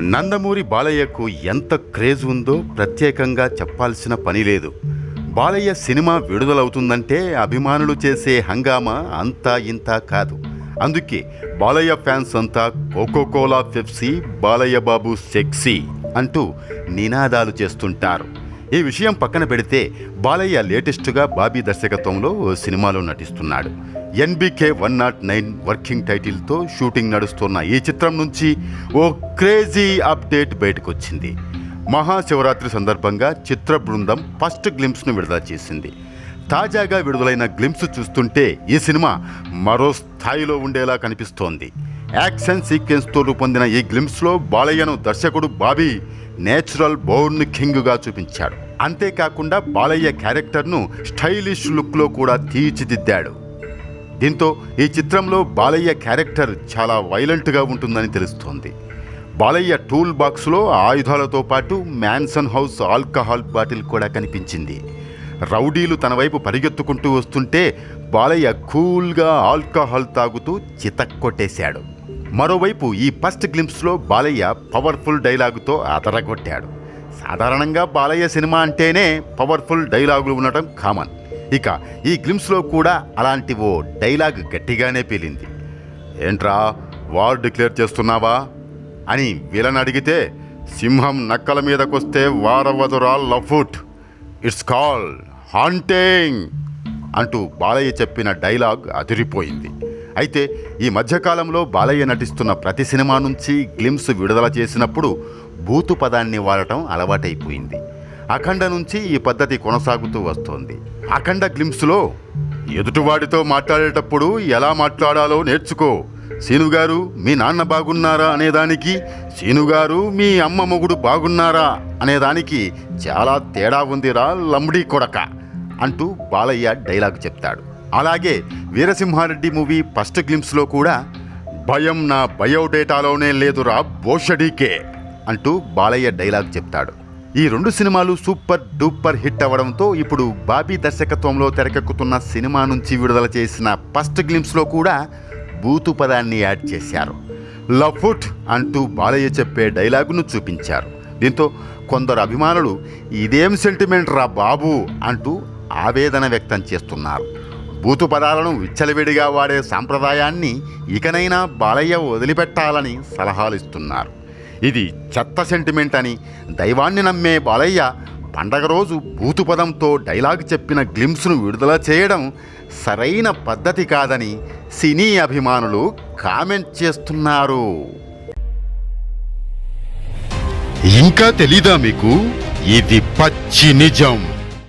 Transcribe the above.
నందమూరి బాలయ్యకు ఎంత క్రేజ్ ఉందో ప్రత్యేకంగా చెప్పాల్సిన పని లేదు. బాలయ్య సినిమా విడుదలవుతుందంటే అభిమానులు చేసే హంగామా అంతా ఇంత కాదు. అందుకే బాలయ్య ఫ్యాన్స్ అంతా Coca Cola Pepsi Balayya Babu sexy అంటూ నినాదాలు చేస్తుంటారు. ఈ విషయం పక్కన పెడితే బాలయ్య లేటెస్ట్గా బాబీ దర్శకత్వంలో ఓ సినిమాలో నటిస్తున్నాడు. NBK one not nine working టైటిల్తో షూటింగ్ నడుస్తున్న ఈ చిత్రం నుంచి ఓ క్రేజీ అప్డేట్ బయటకొచ్చింది. మహాశివరాత్రి సందర్భంగా చిత్ర బృందం ఫస్ట్ గ్లింప్స్ను విడుదల చేసింది. తాజాగా విడుదలైన గ్లింప్స్ చూస్తుంటే ఈ సినిమా మరో స్థాయిలో ఉండేలా కనిపిస్తోంది. యాక్షన్ సీక్వెన్స్తో రూపొందిన ఈ గ్లింప్స్లో బాలయ్యను దర్శకుడు బాబీ నేచురల్ బోర్న్ కింగ్గా చూపించాడు. అంతేకాకుండా బాలయ్య క్యారెక్టర్ను స్టైలిష్ లుక్లో కూడా తీర్చిదిద్దాడు. దీంతో ఈ చిత్రంలో బాలయ్య క్యారెక్టర్ చాలా వైలెంట్గా ఉంటుందని తెలుస్తోంది. బాలయ్య టూల్ బాక్స్లో ఆయుధాలతో పాటు మ్యాన్సన్ హౌస్ ఆల్కహాల్ బాటిల్ కూడా కనిపించింది. రౌడీలు తన వైపు పరిగెత్తుకుంటూ వస్తుంటే బాలయ్య కూల్గా ఆల్కహాల్ తాగుతూ చితక్కొట్టేశాడు. మరోవైపు ఈ ఫస్ట్ గ్లింప్స్లో బాలయ్య పవర్ఫుల్ డైలాగుతో అదరగొట్టాడు సాధారణంగా బాలయ్య సినిమా అంటేనే పవర్ఫుల్ డైలాగులు ఉండటం కామన్. ఇక ఈ గ్లిమ్స్లో కూడా అలాంటి ఓ డైలాగ్ గట్టిగానే పేలింది. ఏంట్రా వార్ డిక్లేర్ చేస్తున్నావా? అని విలన్ అడిగితే సింహం నక్కల మీదకొస్తే వారవదురా లఫుట్. It's call hunting. అంటూ బాలయ్య చెప్పిన డైలాగ్ అదిరిపోయింది. అయితే ఈ మధ్యకాలంలో బాలయ్య నటిస్తున్న ప్రతి సినిమా నుంచి గ్లిమ్స్ విడుదల చేసినప్పుడు బూతు పదాన్ని వాడటం అలవాటైపోయింది. అఖండ నుంచి ఈ పద్ధతి కొనసాగుతూ వస్తోంది. అఖండ గ్లిమ్స్లో ఎదుటివాడితో మాట్లాడేటప్పుడు ఎలా మాట్లాడాలో నేర్చుకో. శీనుగారు మీ నాన్న బాగున్నారా? అనేదానికి శీనుగారు మీ అమ్మ మొగుడు బాగున్నారా? అనేదానికి చాలా తేడా ఉందిరా లంబడి కొడక అంటూ బాలయ్య డైలాగ్ చెప్తాడు. అలాగే వీరసింహారెడ్డి మూవీ ఫస్ట్ గ్లిమ్స్లో కూడా భయం నా బయోడేటాలోనే లేదురా బోషడీకే అంటూ బాలయ్య డైలాగ్ చెప్తాడు. ఈ రెండు సినిమాలు సూపర్ డూపర్ హిట్ అవ్వడంతో ఇప్పుడు బాబీ దర్శకత్వంలో తెరకెక్కుతున్న సినిమా నుంచి విడుదల చేసిన ఫస్ట్ గ్లిమ్స్లో కూడా బూతు పదాన్ని యాడ్ చేశారు. లఫుట్ అంటూ బాలయ్య చెప్పే డైలాగును చూపించారు. దీంతో కొందరు అభిమానులు ఇదేం సెంటిమెంట్ రా బాబు? అంటూ ఆవేదన వ్యక్తం చేస్తున్నారు. బూతు పదాలను విచ్చలవిడిగా వాడే సాంప్రదాయాన్ని ఇకనైనా బాలయ్య వదిలిపెట్టాలని సలహాలు ఇస్తున్నారు ఇది చెత్త సెంటిమెంట్ అని దైవాన్ని నమ్మే బాలయ్య పండగ రోజు భూతుపదంతో డైలాగ్ చెప్పిన గ్లిమ్స్ను విడుదల చేయడం సరైన పద్ధతి కాదని సినీ అభిమానులు కామెంట్ చేస్తున్నారు. ఇంకా తెలీదా మీకు? ఇది పచ్చి నిజం.